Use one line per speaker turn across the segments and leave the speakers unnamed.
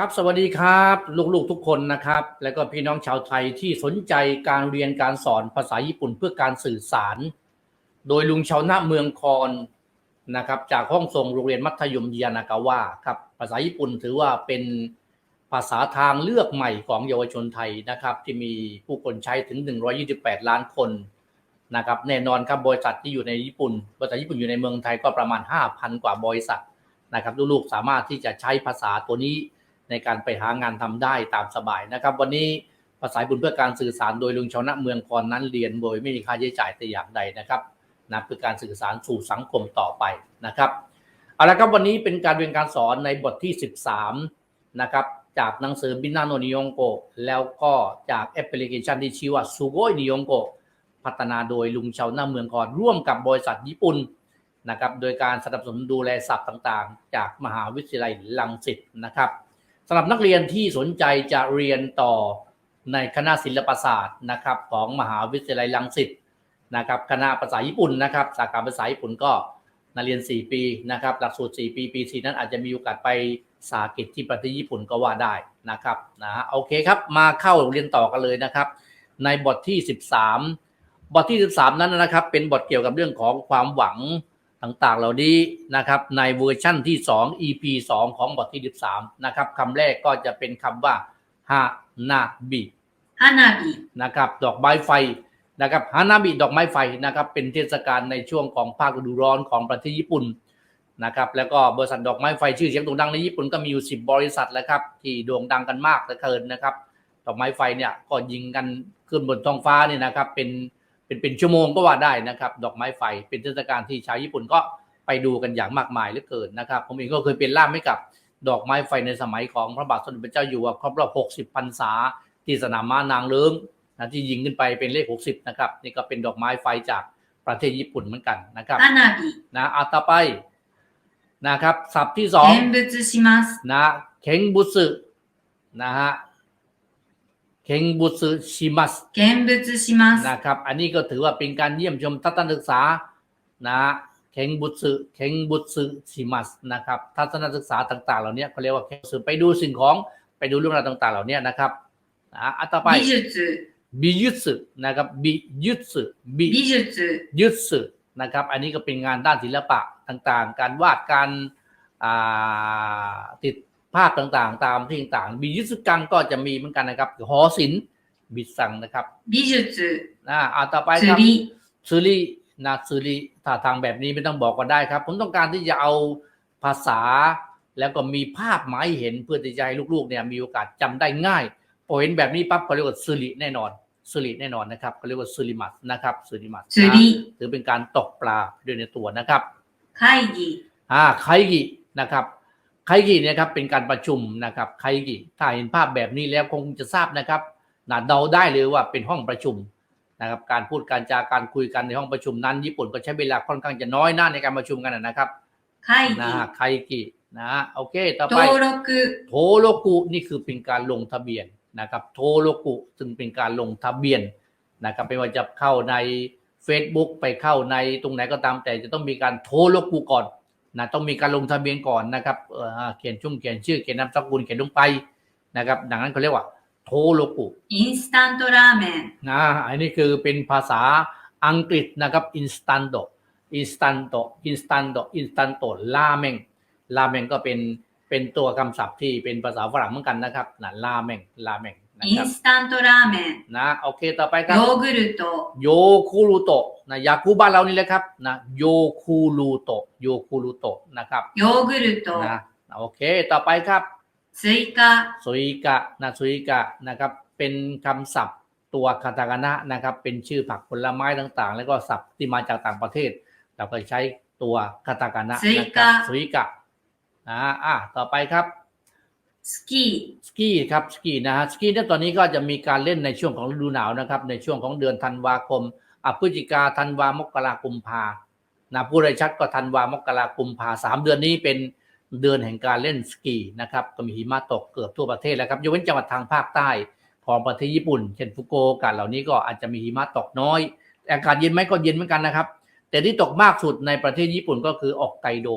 ครับสวัสดีครับลูกๆทุกคนนะครับ และก็พี่น้องชาวไทยที่สนใจการเรียนการสอนภาษาญี่ปุ่นเพื่อการสื่อสาร โดยลุงชาวนาเมืองคอนนะครับจากห้องส่งโรงเรียนมัธยมยานากาวะครับภาษาญี่ปุ่นถือว่าเป็นภาษาทางเลือกใหม่ของเยาวชนไทยนะครับ ที่มีผู้คนใช้ถึง 128 ล้านคนนะครับแน่นอนครับบริษัทที่อยู่ในญี่ปุ่นบริษัทญี่ปุ่นอยู่ในเมืองไทยก็ประมาณ 5,000 กว่าบริษัทนะครับลูกๆสามารถที่จะใช้ภาษาตัวนี้ ในการไปหางานทำได้ตามสบายนะครับ วันนี้ภาษาญี่ปุ่นเพื่อการสื่อสารโดยลุงชาวนะเมืองคอนนั้นเรียนโดยไม่มีค่าใช้จ่ายแต่อย่างใดนะครับนะเพื่อการสื่อสารสู่สังคมต่อไปนะครับเอาละครับวันนี้เป็นการเรียนการสอนในบทที่ 13นะครับจากหนังสือบินนาโนนิยงโกแล้วก็จากแอปพลิเคชันที่ชื่อว่าซูโกยนิยงโกพัฒนาโดยลุงชาวนาเมืองคอนร่วมกับบริษัทญี่ปุ่นนะครับโดยการสนับสนุนดูแลศัพท์ต่างๆ จากมหาวิทยาลัยลังสิตนะครับ สำหรับนักเรียนที่สนใจจะเรียนต่อในคณะศิลปศาสตร์นะครับของมหาวิทยาลัยรังสิตนะครับคณะภาษาญี่ปุ่นนะครับสาขาภาษาญี่ปุ่นก็นักเรียน 4 ปีนะครับหลักสูตร 4 ปีปี4นั้นอาจจะมีโอกาสไปสากิจที่ประเทศญี่ปุ่นก็ว่าได้นะครับนะโอเคครับมาเข้าเรียนต่อกันเลยนะครับ ในบทที่ 13 บทที่ 13 นั้นนะครับเป็นบทเกี่ยวกับเรื่องของความหวัง ต่างๆ เหล่านี้นะครับในเวอร์ชั่นที่ 2 EP 2 ของบทที่ 13 นะครับคำแรกก็จะเป็นคำว่าฮานาบิ
花火、
นะครับดอกไม้ไฟนะครับฮานาบิดอกไม้ไฟนะครับเป็นเทศกาลในช่วงของภาคฤดูร้อนของประเทศญี่ปุ่นนะครับแล้วก็บริษัทดอกไม้ไฟชื่อเสียงโด่งดังในญี่ปุ่นก็มีอยู่ 10 บริษัทแล้วครับที่โด่งดังกันมากเหลือเกินนะครับดอกไม้ไฟเนี่ยก็ยิงกันขึ้นบนท้องฟ้าเนี่ยนะครับเป็น เป็นเป็นชั่วโมงก็ว่าได้นะครับ ดอกไม้ไฟเป็นเทศกาลที่ชาวญี่ปุ่นก็ไปดูกันอย่างมากมายเหลือเกินนะครับ ผมเองก็เคยเป็นล่ามให้กับดอกไม้ไฟในสมัยของพระบาทสมเด็จพระเจ้าอยู่หัวครบรอบ 60 พรรษา ที่สนามม้านางเลิ้งนะที่ยิงขึ้นไปเป็นเลข 60 นะครับนี่ก็เป็นดอกไม้ไฟจากประเทศญี่ปุ่นเหมือนกันนะครับ
นาบิ
นะอัตาไปนะครับศัพท์ที่สองนะเคงบุตสึนะฮะ เค็งบุสึชิมัส
見物します。
นะครับ อันนี้ก็ถือว่าเป็นการเยี่ยมชมทัศนศึกษานะเค็งบุสึเค็งบุสึชิมัสนะครับทัศนศึกษาต่าง ๆ เหล่านี้เขาเรียกว่าเค็งบุสึไปดูสิ่งของไปดูเรื่องราวต่าง ๆ เหล่านี้นะครับนะอันต่อไป
美術、
บิยุสึนะครับบิยุสึบิ
美術、
ยุสึนะครับ อันนี้ก็เป็นงานด้านศิลปะต่างๆ การวาดการอ่าติด ภาคต่างๆ ตามที่ต่างๆบียุสุกังก็จะมีเหมือนกันนะครับหอศิลป์บิดสังนะครับ
บิจุสึ
นะอ่าต่อไปครับ
ริ
ซูรีนะซูรีถ้าทางแบบนี้ไม่ต้องบอกก็ได้ครับ ผมต้องการที่จะเอาภาษา แล้วก็มีภาพหมายเห็นเพื่อที่จะให้ลูกๆเนี่ยมีโอกาสจำได้ง่ายพอเห็นแบบนี้ปั๊บเขาเรียกว่าซูริแน่นอนซูริแน่นอนนะครับเขาเรียกว่าซูริมัสนะครับซูริมัสซู
ริ
ถือเป็นการตกปลาด้วยในตัวนะครับ
ไคกิ
อ่าไคกินะครับ ไคกิเนี่ยครับเป็นการประชุมนะครับไคกิถ้าเห็นภาพแบบนี้แล้วคงจะทราบนะครับหนาเดาได้เลยว่าเป็นห้องประชุมนะครับการพูดการจาการคุยกันในห้องประชุมนั้น ญี่ปุ่นก็ใช้เวลาค่อนข้างจะน้อยหน้าในการประชุมกันนะครับไค
กิ
ไคกินะโอเคต่อไป
โท
โรกุโทโรกุนี่คือเป็นการลงทะเบียนนะครับโทโรกุซึ่งเป็นการลงทะเบียนนะครับไม่ว่าจะเข้าใน Facebook ไปเข้าในตรงไหนก็ตามแต่จะต้องมีการโทโรกุก่อน นะต้องมีการลงทะเบียนก่อนนะครับเขียนชุ่มเขียนชื่อเขียนนามสกุลเขียนลงไปนะครับดังนั้นเขาเรียกว่าโทโลกุ
อินสแตนต์ราเม
นนะอันนี้คือเป็นภาษาอังกฤษนะครับอินสแตนต์อินสแตนต์อินสแตนต์อินสแตนต์ราเมงราเมงก็เป็นเป็นตัวคำศัพท์ที่เป็นภาษาฝรั่งเหมือนกันนะครับนะราเมงราเมง นะ
イ
ครับ
ンスタントラーメン、
นะโอเคต่อไปครับ
ヨーグルト、
โยคูรุโตะนะยาคูบ้านเรานี่แหละครับนะโยคูรุโตะโยคูรุโตะนะครับ
ヨーグルト、
นะโอเค ต่อไปครับ
スイカ、
สุยกะนะสุยกะนะครับ เป็นคำศัพท์ตัวคาตากานะนะครับ เป็นชื่อผักผลไม้ต่างๆ แล้วก็ศัพท์ที่มาจากต่างประเทศ เราก็ใช้ตัวคาตากานะนะครับสุยกะนะอ่ะต่อไปครับ
スキー、
สกีครับสกีนะฮะสกีเนี่ยตอนนี้ก็จะมีการเล่นในช่วงของฤดูหนาวนะครับ ในช่วงของเดือนธันวาคมอพฤศจิกาธันวามกรากุมภานะผู้ได้ชัดก็ธันวามกรากุมภาสามเดือนนี้เป็นเดือนแห่งการเล่นสกีนะครับก็มีหิมะตกเกือบทั่วประเทศแล้วครับยกเว้นจังหวัดทางภาคใต้ของประเทศญี่ปุ่น เช่นฟุกุโอกะเหล่านี้ก็อาจจะมีหิมะตกน้อย อากาศเย็นไหมก็เย็นเหมือนกันนะครับ แต่ที่ตกมากสุดในประเทศญี่ปุ่นก็คือออกไกโด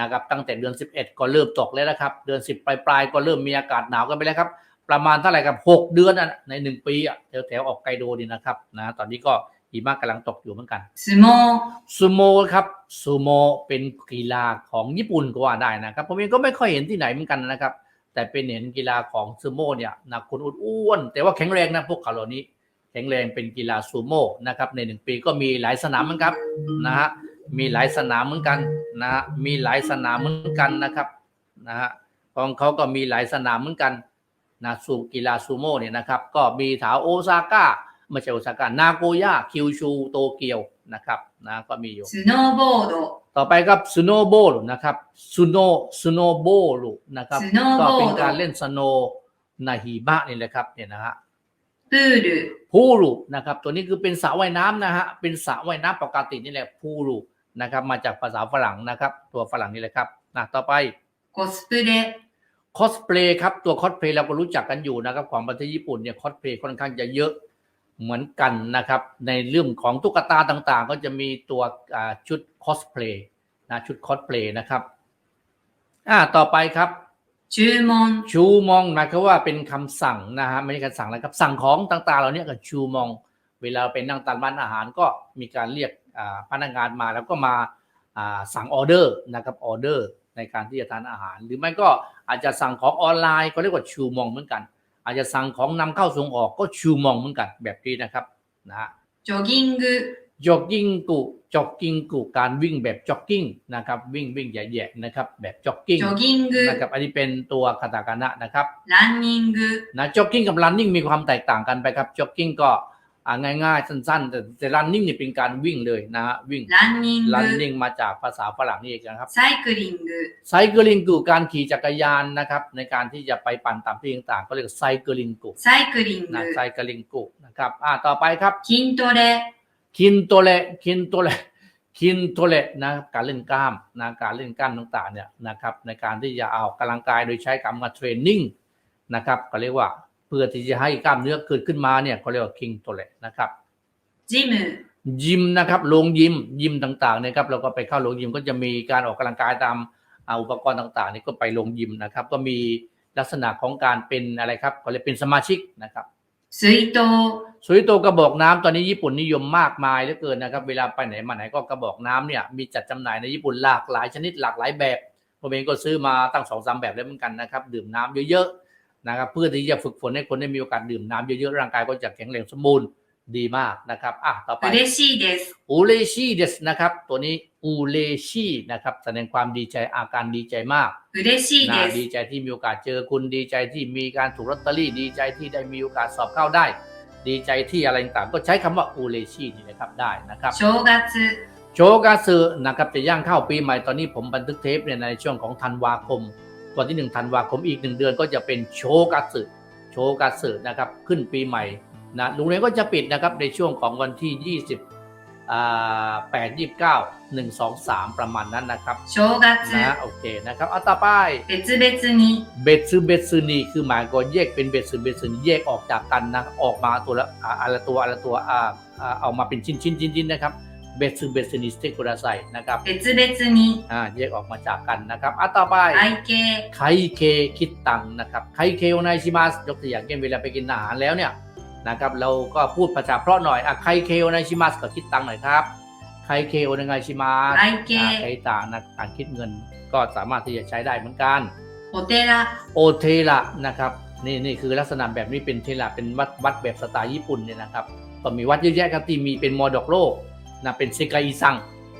นะครับตั้งแต่เดือน 11 ก็เริ่มตกแล้วนะครับ เดือน 10 ปลายปลายๆก็เริ่มมีอากาศหนาวกันไปแล้วครับ ประมาณเท่าไหร่ครับ 6 เดือนอะใน 1 ปีอะแถวแถวๆออกไกโดนี่นะครับนะตอนนี้ก็หิมะกำลังตกอยู่เหมือนกัน
相撲、
ซูโมครับซูโมเป็นกีฬาของญี่ปุ่นก็ว่าได้นะครับผมเองก็ไม่ค่อยเห็นที่ไหนเหมือนกันนะครับ แต่เป็นเห็นกีฬาของซูโม่เนี่ยนะคนอ้วนๆแต่ว่าแข็งแรงนะพวกเขาเหล่านี้ แข็งแรงเป็นกีฬาซูโม่นะครับในหนึ่งปีก็มีหลายสนามเหมือนกันนะฮะ มีหลายสนามเหมือนกันนะมีหลายสนามเหมือนกันนะครับนะฮะของเขาก็มีหลายสนามเหมือนกันนะสูกีฬาซูโม่เนี่ยนะครับ ก็มีแถวโอซาก้าไม่ใช่โอซาก้านาโกย่าคิวชูโตเกียวนะครับนะก็มีอยู่
สโนโบด
ต่อไปครับสโนโบดนะครับสโนสโนโบดนะครับก็เป็นการเล่นสโนนาฮีบะนี่แหละครับเนี่ยนะฮะ
พูรู
พูรูนะครับ ตัวนี้คือเป็นสระว่ายน้ำนะฮะเป็นสระว่ายน้ำปกตินี่แหละพูรู นะครับ มาจากภาษาฝรั่งนะครับ ตัวฝรั่งนี่แหละครับนะต่อไป
คอสเพลย์
คอสเพลย์ครับตัวคอสเพลย์เราก็รู้จักกันอยู่นะครับ ของประเทศญี่ปุ่นเนี่ยคอสเพลย์ค่อนข้างจะเยอะเหมือนกันนะครับ ในเรื่องของตุ๊กตาต่างๆ ก็จะมีตัวชุดคอสเพลย์นะชุดคอสเพลย์นะครับอ่าต่อไปครับ
ชูมอง
ชูมองหมายครับว่าเป็นคำสั่งนะฮะไม่ใช่คำสั่งนะครับสั่งของต่างๆเราเนี่ยกับชูมอง เวลาเป็นนั่งตานบ้านอาหารก็มีการเรียก พนักงานมาแล้วก็มาสั่งออเดอร์นะครับออเดอร์ในการที่จะทานอาหาร หรือไม่ก็อาจจะสั่งของออนไลน์ก็เรียกว่าชูมองเหมือนกัน อาจจะสั่งของนำเข้าส่งออกก็ชูมองเหมือนกันแบบนี้นะครับนะจ
อกกิ้งกู
จอกกิ้งกูจอกกิ้งกูการวิ่งแบบจ็อกกิ้งนะครับวิ่งวิ่งแย่ๆนะครับแบบจ็อกกิ้งนะครับอันนี้เป็นตัวคาตาการะนะครับ
รันนิ่ง
นะจ็อกกิ้งกับรันนิ่งมีความแตกต่างกันไปครับจ็อกกิ้งก็ อะง่ายๆ สั้น ๆ แต่แต่ running เนี่เป็นการวิ่งเลยนะฮะวิ่ง
running
running มาจากภาษาฝรั่งนี่เองนะครับ cycling cycling คือการขี่จักรยานนะครับ ในการที่จะไปปั่นตามที่ต่างๆ ก็เรียก
cycling cycling
นะ cycling กุนะครับอ่าต่อไปครับ
kintole kintole kintole
kintole นะการเล่นกล้ามนะการเล่นกล้ามต่างๆเนี่ยนะครับในการที่จะเอากำลังกายโดยใช้กรรมการเทรนนิ่งนะครับก็เรียกว่า พื่อที่จะให้กล้ามเนื้อเกิดขึ้นมาเนี่ยเขาเรียกว่าคิงโตเลตนะครับ
จิม
ยิมนะครับโรงยิมยิมต่างๆนะครับเราก็ไปเข้าโรงยิมก็จะมีการออกกำลังกายตามอุปกรณ์ต่างๆนี่ก็ไปโรงยิมนะครับ ก็มีลักษณะของการเป็นอะไรครับก็เลยเป็นสมาชิกนะครับ
สุยโต
สุยโตกระบอกน้ำตอนนี้ญี่ปุ่นนิยมมากมายเหลือเกินนะครับ เวลาไปไหนมาไหนก็กระบอกน้ำเนี่ยมีจัดจำหน่ายในญี่ปุ่นหลากหลายชนิดหลากหลายแบบผมเองก็ซื้อมาตั้งสองสามแบบแล้วเหมือนกันนะครับ ดื่มน้ำเยอะ นะครับ เพื่อที่จะฝึกฝนให้คนได้มีโอกาสดื่มน้ำเยอะๆร่างกายก็จะแข็งแรงสมบูรณ์ดีมากนะครับอ่ะต่อไป
嬉しいです。
อูเลชีเดสนะครับ ตัวนี้อูเลชีนะครับแสดงความดีใจอาการดีใจมาก
嬉しい
นะ
で
ดี
す。
ใจที่มีโอกาสเจอคุณดีใจที่มีการถูกลอตเตอรี่ ดีใจที่ได้มีโอกาสสอบเข้าได้ ดีใจที่อะไรต่างๆก็ใช้คำว่าอูเลชีนี่นะครับได้นะครับ
正月、
โชกาซึนะครับจะย่างเข้าปีใหม่ตอนนี้ผมบันทึกเทปเนี่ยในช่วงของธันวาคม วันที่หนึ่งธันวาคมอีกหนึ่งเดือนก็จะเป็นโชกัตสึโชกัตสึนะครับขึ้นปีใหม่นะโรงเรียนก็จะปิดนะครับในช่วงของวันที่ยี่สิบแปดยี่สิบเก้าหนึ่งสองสามประมาณนั้นนะครับ
โชกัตสึ
นะโอเคนะครับอัต่อไป
เบซึ
เบซึนีเบซึเบซึนีคือหมายก็แยกเป็นเบซึเบซึนีแยกออกจากกันนะออกมาตัวละอะไรตัวอะไรตัวเอามาเป็นชิ้นชิ้นชิ้นนะครับ เบตซึเบตซึนีสเตกุระไซนะครับ
別々に、
อ่าแยกออกมาจากกันนะครับอ่ะต่อไป
会計、
ไคเคคิดตังค์นะครับไคเคโอไนชิมัสยกตัวอย่างเช่นเวลาไปกินอาหารแล้วเนี่ยนะครับเราก็พูดภาษาเพราะหน่อยอ่ะไคเคโอไนชิมัสก็คิดตังค์หน่อยครับไคเคโอไนชิมัส
会
อ่า
計
ใช้ต่างนะการคิดเงินก็สามารถที่จะใช้ได้เหมือนกัน
お寺、
โอเทระนะครับนี่นี่คือลักษณะแบบนี้เป็นเทระเป็นวัดวัดแบบสไตล์ญี่ปุ่นเนี่ยนะครับก็มีวัดเยอะแยะครับที่มีเป็นมอดอกโลก นะเป็นเซกาอิซัง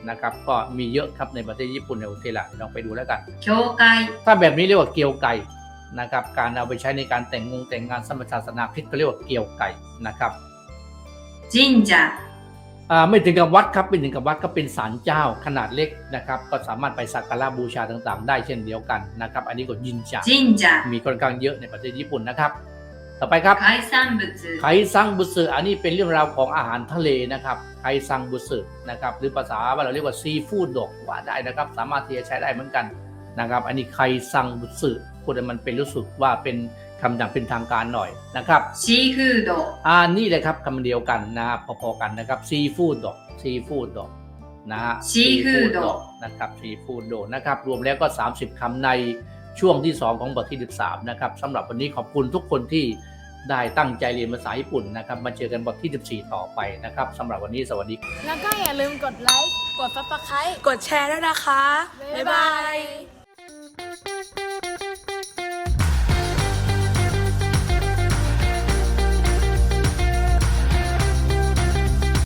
นะครับก็มีเยอะครับในประเทศญี่ปุ่นในโอเทล่ะลองไปดูแล้วกัน
เกียวไก
ถ้าแบบนี้เรียกว่าเกียวไก่นะครับการเอาไปใช้ในการแต่งงงแต่งงานสมัชชาสนาพิสต์ก็เรียกว่าเกียวไก่นะครับ
จิน
จาไม่ถึงกับวัดครับไม่ถึงกับวัดก็เป็นศาลเจ้าขนาดเล็กนะครับ ก็สามารถไปสักการะบูชาต่างๆ ได้เช่นเดียวกันนะครับ อันนี้ก็จินจามีคนกลางเยอะในประเทศญี่ปุ่นนะครับ ต่อไปครับ
ไคซังบุสึ
ไคซังบุสึอันนี้เป็นเรื่องราวของอาหารทะเลนะครับไคซังบุสึนะครับหรือภาษาว่าเราเรียกว่าซีฟู้ดดกว่าได้นะครับ สามารถที่จะใช้ได้เหมือนกันนะครับ อันนี้ไคซังบุสึพูดมันเป็นรู้สึกว่าเป็นคำอย่างเป็นทางการหน่อยนะครับ
ซีฟู้ดดอก
อ่านี่เลยครับคำเดียวกันนะพอๆกันนะครับซีฟู้ดดกซีฟู้ดดกนะฮะ
ซีฟู้ดดก
นะครับซีฟู้ดดกนะครับรวมแล้วก็ 30 คำใน ช่วงที่ 2 ของบทที่ 13 นะครับสำหรับวันนี้ขอบคุณทุกคนที่ได้ตั้งใจเรียนภาษาญี่ปุ่นนะครับ มาเจอกันบทที่ 14 ต่อไปนะครับสำหรับวันนี้สวัสดี
แล้วก็อย่าลืมกดไลค์ กด subscribe
กดแชร์ด้วยนะคะ
บ๊ายบาย